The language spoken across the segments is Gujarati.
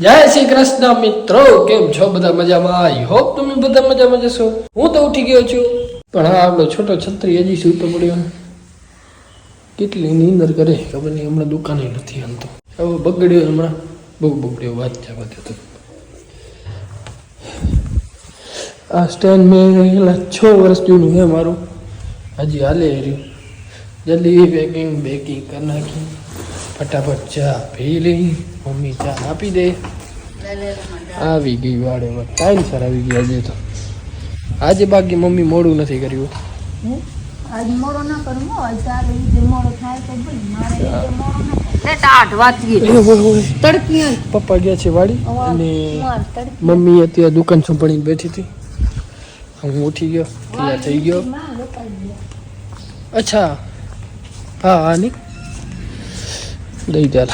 જય શ્રી કૃષ્ણ મિત્રો, કેમ છો બધા મજામાં? આઈ હોપ તમે બધા મજામાં જશો. હું તો ઉઠી ગયો છું. પણ હા આપણો છોટો છત્રી હજી સૂતો પડ્યો કેટલી નીંદર કરે, ખબર નહીં, હમણાં દુકાને નથી હાલતો. હવે બગડ્યો હમણાં. બહુ બગડ્યો, વાત બધે તો. આ સ્ટેન્ડ મેં રહેલા છ વર્ષ જૂનું છે મારું. હજી હાલે રહ્યું. જલ્દી પેકિંગ બેકિંગ કરી નાખી. ફટાફટ ચા પી લઈ. મમ્મી ચા આપી દે. આવી ગઈ વાડે ટાઈમ સર આવી ગઈ આજે તો. આજે બાકી મમ્મી મોડું નથી કર્યું. પપ્પા ગયા છે વાડી અને મમ્મી અત્યારે દુકાન સંભાળીને બેઠી હતી. હું ઉઠી ગયો. તૈયાર થઈ ગયો? ગયા. અચ્છા. હા હા ની દઈ ચાલ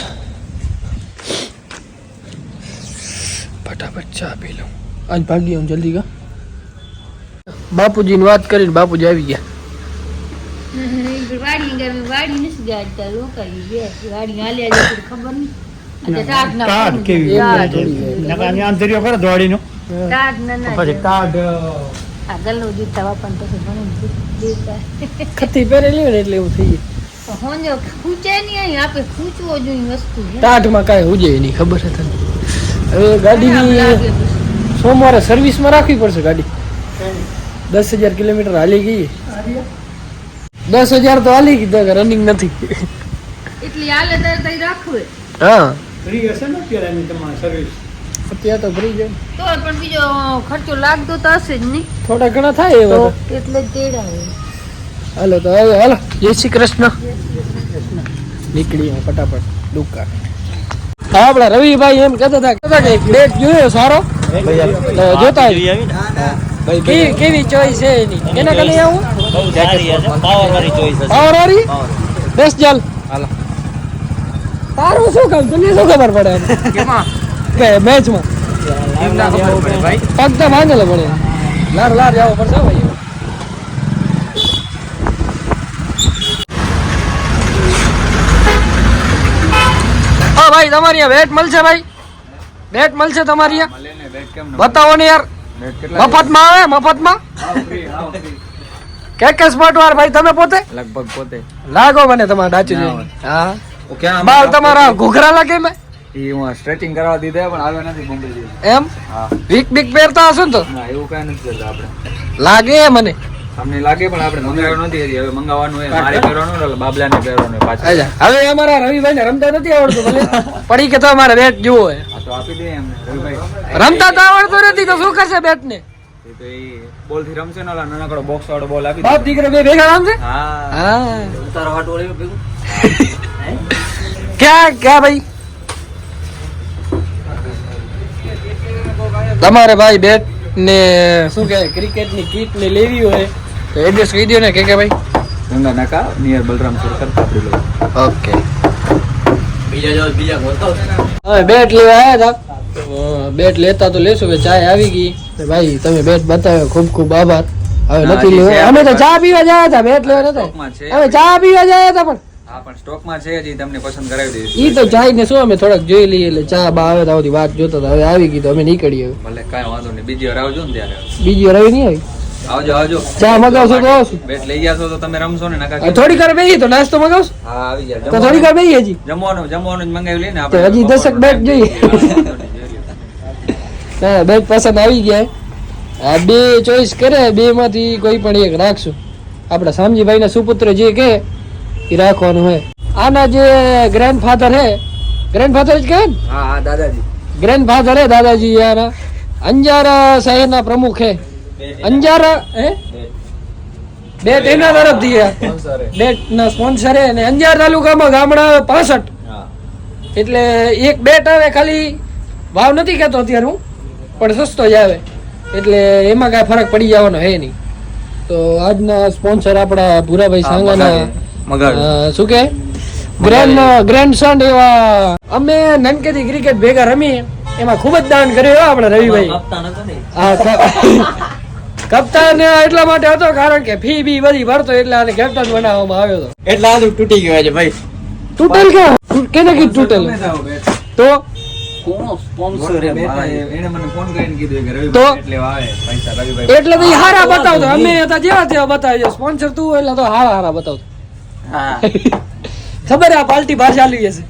ફટાફટ ચા પી લઉં. આજ ભાગી હું જલ્દી કા? બાપુજીની વાત કરીને બાપુજી આવી ગયા. ગયા ગયા. ખતી પહેરેલી હોય એટલે એવું થઈ તો હોંજો ખૂંચે નહીં અહીં આપણે ખૂંચવો જોઈએ વસ્તુ. ટાઢમાં કાંઈ ઉજે નહીં ખબર છે તને? હવે ગાડીની સોમવારે સર્વિસમાં રાખવી પડશે ગાડી. દસ હજાર કિલોમીટર હાલી ગઈ. દસ હજાર તો હાલી ગઈ રનિંગ નથી. એટલી હાલે ત્યારે તઈ રાખવું હા. ફ્રી હશે ને અત્યારે એની તમારી સર્વિસ અત્યારે તો ફ્રી છે. તો પણ બીજો ખર્ચો લાગતો તો હશે જ નહીં થોડા ઘણા થાય એવા તો. એટલે જ તેડાવે. હાલો તો હવે હાલો. જય શ્રી કૃષ્ણ. નીકળી હું ફટાફટ દુકાન હા આપડા રવિભાઈ એમ કહેતા હતા કહેતા કે ડેટ જોયો સારો જોતા. કેવી કેવી ચોઈસ છે એની કેના કને આવું પાવર વાળી બેસ ચાલ તારું શું કામ તને શું ખબર પડે કે મેચમાં પગ તો બાંધેલો પડે લાર લાર જાવ પડશે ભાઈ ભાઈ તમારી વેટ મળશે ભાઈ? વેટ મળશે તમારી બતાવો ને યાર. મફતમાં આવે મફતમાં? કે કે સ્પોટ વાર ભાઈ તમે પોતે? લગભગ પોતે. લાગો મને તમારા ડાચી જોઈને. હા. ક્યાં બાલ તમારા ઘૂઘરા લાગે મેં ઈ હું સ્ટ્રેચિંગ કરવા દીધા પણ આવ્યો નથી મુંબઈ એમ? હા. વીક બીક પહેરતા હશો ને તો? ના એવું કઈ નથી આપણે. લાગે મને. તમને લાગે પણ આપણે મંગાવ્યો નથી હજી. હવે મંગાવવાનું હોય મારે પહેરવાનું એટલે બાબલાને પહેરવાનું પાછું. હવે અમારા રવિભાઈ ને રમતા નથી આવડતું ભલે. પડી કે તો અમારે બેટ જુઓ હોય તો આપી દે એમને. રવિભાઈ રમતા તો આવડતું નથી તો શું કરશે બેટ ને તો એ બોલથી રમશે ને ઓલા નાનકડો બોક્સ વાળો બોલ આપી બાપ દીકરો બે ભેગા રમશે? હા. હા. ઉતારો હાટ ઓળી ભેગું. ક્યાં ક્યાં ભાઈ? તમારે ભાઈ બેટ ને શું કહેવાય ક્રિકેટની કીટ ને લેવી હોય એડ્રેસ કહી દો ને કે કે ભાઈ? ગંગા નાકા નિયર બલરામપુર કરતા આપડી લોકો ઓકે. હવે બેટ લેવા આવ્યા હતા બેટ લેતા તો લેશું કે ચાય આવી ગઈ. ભાઈ તમે બેટ બતાવ્યો ખૂબ ખૂબ આભાર. હવે નથી લેવો. અમે તો ચા પીવા ગયા હતા બેટ લેવા નતા. હવે ચા પીવા ગયા હતા પણ. હા પણ સ્ટોકમાં છે હજી તમને પસંદ કરાવી દઈશ. ઈ તો ને શું અમે થોડક જોઈ લઈએ એટલે ચા બા આવે તો વાત જોતા હતા. હવે આવી ગઈ તો અમે નીકળીએ ભલે કાંઈ વાંધો નહીં. બીજી વાર આવજો ને ત્યારે. બીજી વાર આવી નહીં આવી? આવજો આવજો. ચા મગાવશો તો આવશું. બેટ લઈ જાશો તો તમે રમશો ને નકા થોડી કર બેહી તો નાસ્તો મગાવશો? હા આવી જાય તો થોડી કર બેહી હજી. જમવાનું જમવાનું જ મંગાવી લઈને આપણે. હજી દશક બેટ જોઈએ. હા બેટ પસંદ આવી ગયા. આ બે ચોઈસ કરે બે માંથી કોઈ પણ એક રાખશું. આપણા સામજીભાઈ ના સુપુત્ર જે કે એ રાખવાનું હોય. આના જે ગ્રેન્ડ ફાધર હે ગ્રેન્ડ ફાધર જ કહે ને? હા હા દાદાજી. ગ્રેન્ડ ફાધર હે દાદાજી યાર અંજાર શહેરના પ્રમુખ હે. અંજાર હે? બેટ એના તરફથી બેટ ના સ્પોન્સર અને અંજાર તાલુકામાં ગામડા પાસઠ. એટલે એક બેટ આવે ખાલી. ભાવ નથી કહેતો અત્યારે હું પણ સસ્તો જ આવે. એટલે એમાં કાંઈ ફરક પડી જવાનો હે નહીં. તો આજના સ્પોન્સર આપણા ભૂરાભાઈ સાંગાના શું કે? ગ્રેન્ડ ગ્રેન્ડ સન એવા અમે નનકેથી ક્રિકેટ ભેગા રમી એમાં ખૂબ જ દાન કર્યું હો આપણા રવિભાઈ હા કપ્તાન એટલા માટે હતો કારણ કે ફી બી બધી ભરતો એટલે આને કેપ્ટન બનાવવામાં આવ્યો હતો. એટલે આ તૂટી ગયો છે ભાઈ. તૂટેલ કે? કેને કી તૂટેલ? તો? તો? એટલે તો હારા બતાવતો. અમે હતા જેવા તેવા બતાવજો. સ્પોન્સર તું એટલે તો હારા હારા બતાવતો. ખબર હે આ પાલટી બહાર ચાલી જશે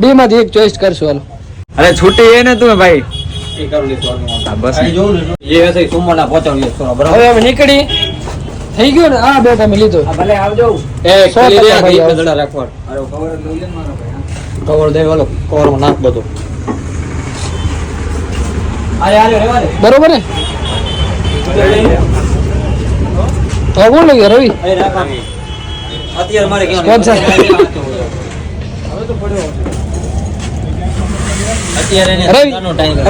બે માંથી એક ચોઈસ કરશું હાલો. અરે છૂટી એ ને તું ભાઈ. એ કરું લીધું બસ. એ હશે સોમવારના પહોંચાડીએ થોડા બરાબર. હવે અમે નીકળી. થઈ ગયું ને? આ બેટ અમે લીધો. ભલે આવજો. એ ખાલી રે, એક દડા રાખવા. અરે કવર લઈ લે મારો ભાઈ કવર દે વાલો કવરમાં નાખ બધું. આરે આરે રેવા દે. બરોબર ને? હવે કોણ લઈ ગયા રવિ? અહીં રાખ અત્યારે મારે ક્યાં. અત્યારે એને રવિ ધંધાનો time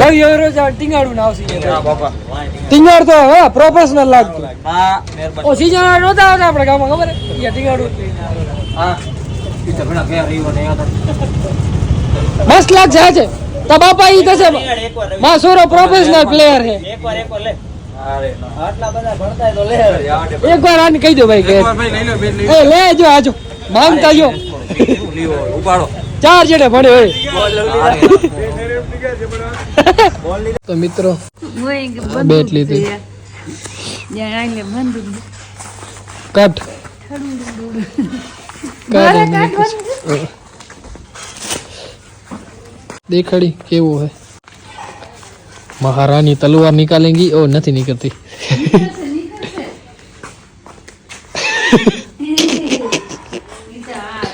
રવિ રોજ ટીંગાડું ટીંગાડ તો પ્રોફેશનલ લાગતું હા મહેરબાની ઓ સીઝન આપણે ગામમાં ખબર હે? ઈ ટીંગાડું મસ્ત લાગશે આજે તા બાપા ઈ થશે. માં સોરો પ્રોફેશનલ પ્લેયર છે. એકવાર એકવાર લે. અરે આટલા બધા ભણતા તો લે એક વાર આને કહી દો ભાઈ કે લે જો આજો માંગતા જો. ઉપાડો. ચાર જેડે ભણે હોય. તો મિત્રો બેટ લીધી. કાટ. દેખાડી કેવું હે. મહારાની તલવાર નિકાલેંગી. ઓ, નથી નીકળતી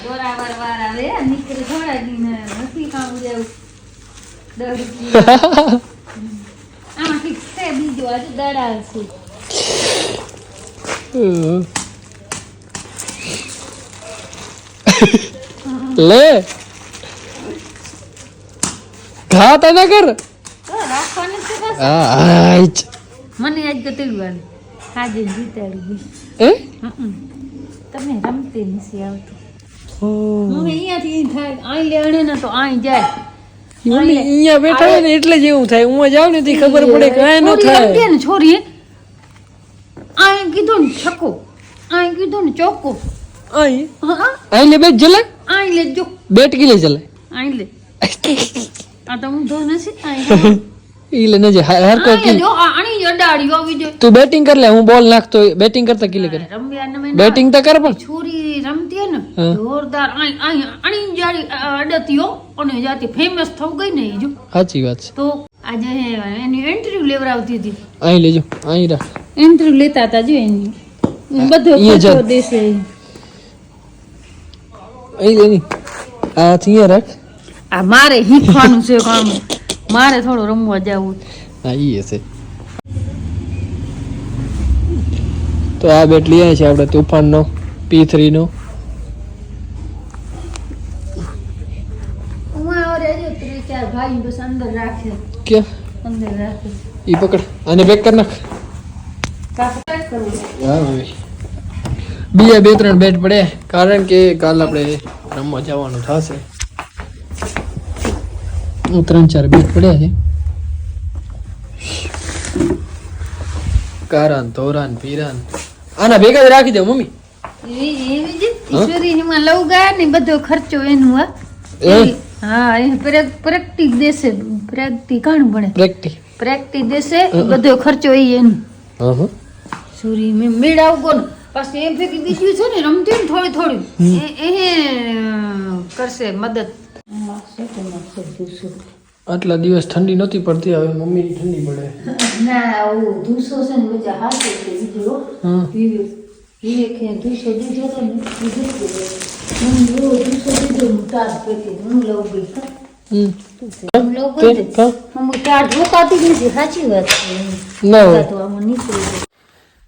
દોરાવાર વાર આવે નીકળે થોડા દિન નથી ખાવું જેવું દસ રૂપિયા આમાંથી છે બીજો આજે દડા છે લે. ઘા તને કર. મને આજ ગતેડવાનું આજે જીતાડી એ? તમે રમતે નથી આવતું. હું અહીંયાથી થાય અહીં લેણે ને તો અહીં જાય. અહીંયા બેઠા હોય ને એટલે જ એવું થાય. હું જાઉં ને તે ખબર પડે કે ન થાય. ને છોરી અહીં કીધું ને છકો આ કીધું ને ચોકો. હા અહીં લે બેટ જલે. અહીં લેજો. બેટ કી લે જલે. આઈ લે. આ તો હું ધો નથી. અહીં ઈ લે જે હર કોઈ અહીં જો આણી અડાડી આવી જો તું બેટિંગ કર લે હું બોલ નાખતો બેટિંગ કરતા કિલે કરે. ને બેટિંગ તો કર પણ. છોરી રમતી ને. જોરદાર આણી આણી જાડી અડતીઓ અને જાતી ફેમસ થઈ ગઈ ને જો. સાચી વાત છે. તો આજે એની ઇન્ટરવ્યુ લેવરાવતી હતી. અહીં લેજો અહીં રાખ. ઇન્ટરવ્યુ લેતા હતા જો એની. બધો ખર્ચો દેશે. અહીં લેની. આ થી રાખ. આ મારે હીખવાનું છે કામ. મારે થોડું રમવા જવું હા ઈ હશે. તો આ બેટ લઈ આવ્યા છે આપણે તુફાનનો પી થ્રીનો. હું આવરે જો ત્રણ ચાર ભાઈ બસ અંદર રાખે. ક્યાં અંદર રાખે. ઈ પકડ. અને બેક કર નાખ. હા ભાઈ. બીજા બે ત્રણ બેટ પડે. કારણ કે કાલ આપણે રમવા જવાનું થશે. ત્રણ ચાર બેટ પડ્યા છે. કારાન તોરાન પીરાન. આના ભેગા જ રાખી દો મમ્મી. ઈશ્વરીમાં લવ ગયા ને બધો ખર્ચો એનું હા. હા એ પ્રેક્ટિક દેશે પ્રેક્ટિક કાણ ભણે. પ્રેક્ટિસ પ્રેક્ટિસ દેશે બધો ખર્ચો એ એનું. હા હા. સુરી મેં મેળાવ ગો ને પાછું એમ ફેંકી બીજું છે ને રમતી ને થોડી થોડી. એ એ કરશે મદદ. આટલા દિવસ ઠંડી નહોતી પડતી હવે મમ્મીની ઠંડી પડે. ના ઓ દૂસો છે ને બધા હાથે છે બીજો વિવેક વિવેક દૂસો દીધો તો ને દીધો. હું લો દૂસો દીધો હું તાર પેટી હું લઉં ગઈ.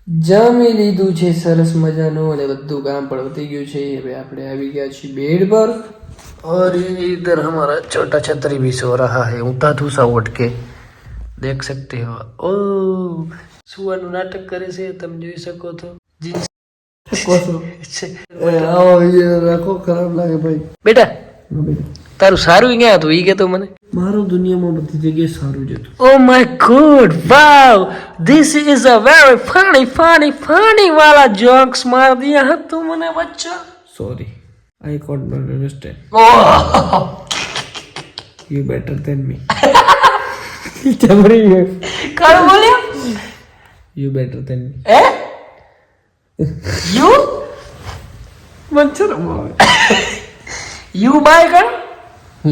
જમી લીધું છે સરસ મજાનું અને બધું કામ પણ વધી ગયું છે. હવે આપણે આવી ગયા છીએ બેડ પર. और ये इधर हमारा छोटा छतरी भी सो रहा है ऊँटा धूसा उठ के देख सकते हो ओ સુવાનું નાટક કરે છે તમે જોઈ શકો છો જીન્સ રાખો ખરાબ લાગે ભાઈ બેટા તારું સારું ક્યાં હતું ઈ કે તો મને મારું દુનિયામાં બધી જગ્યાએ સારું જ હતું oh my God wow this is a very funny funny funny વાલા જોક્સ માર દિયા હે તું મને બચ્ચા sorry I could not understand. Oh! You better than me. क्या बोल रही है कौन बोले You better than me. A you muncher you bye कर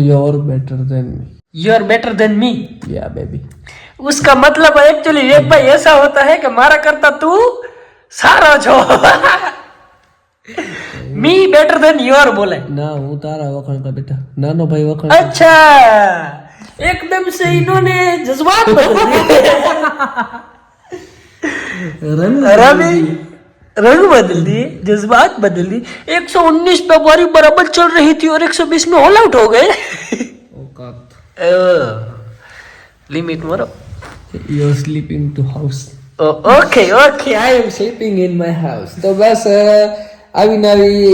You're better than me. You are better than me Yeah, baby. उसका मतलब एक्चुअली एक भाई ऐसा होता है कि मारा करता तू सारा जो मी बेटर देन योर बोले ના હું તારા વખાણ કા બેટા નાનો ભાઈ વખાણ अच्छा एकदम से इन्होंने जज्बात बदल दिए રંગ रवि रंग बदल दिए जज्बात बदल दिए 119 पे हमारी बराबर चल रही थी और 120 में ऑल आउट हो गए औकात लिमिट मरो you're sleeping to house okay okay I am sleeping in my house તો બસ અ, આવીને આવી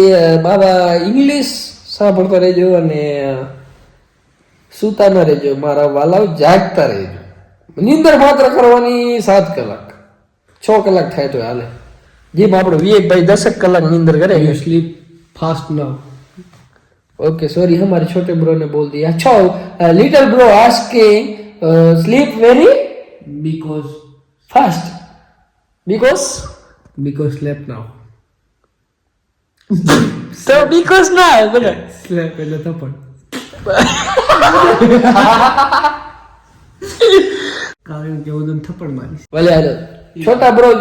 બાબા ઇંગ્લિશ સાંભળતા રહેજો અને સૂતા ન રહેજો. મારા વાલાવ જાગતા રહેજો. નિંદર માત્ર કરવાની સાત કલાક. છ કલાક થાય તો હાલે. જેમ આપણે વિવેકભાઈ દસેક કલાક નિંદર કરે. You sleep fast now okay sorry અમારે છોટે બ્રો ને બોલ દિયા છો લિટલ બ્રો આસ્ક કે sleep very because fast because because slap now तो बिकॉज ना है बोले સ્લેપ એટલે થપ્પડ કારણ કે હું તને થપ્પડ મારીશ ભલે હાલો છોટા bro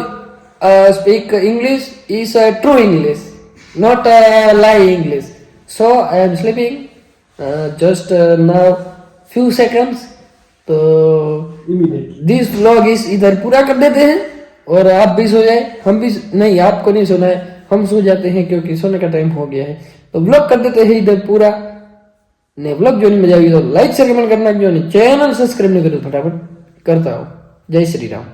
speak English is true English not lie English so I am sleeping just now few seconds तो दिस व्लॉग इस इधर पूरा कर देते हैं और आप भी सो जाए हम भी नहीं आपको नहीं सोना है हम सो जाते हैं क्योंकि सोने का टाइम हो गया है। तो ब्लॉग कर देते हैं इधर पूरा। ने ब्लॉग जो नहीं मज़ा आई तो लाइक शेयर कमेंट करना। जो नहीं चैनल सब्सक्राइब नहीं करो फटाफट करता हो। जय श्री राम।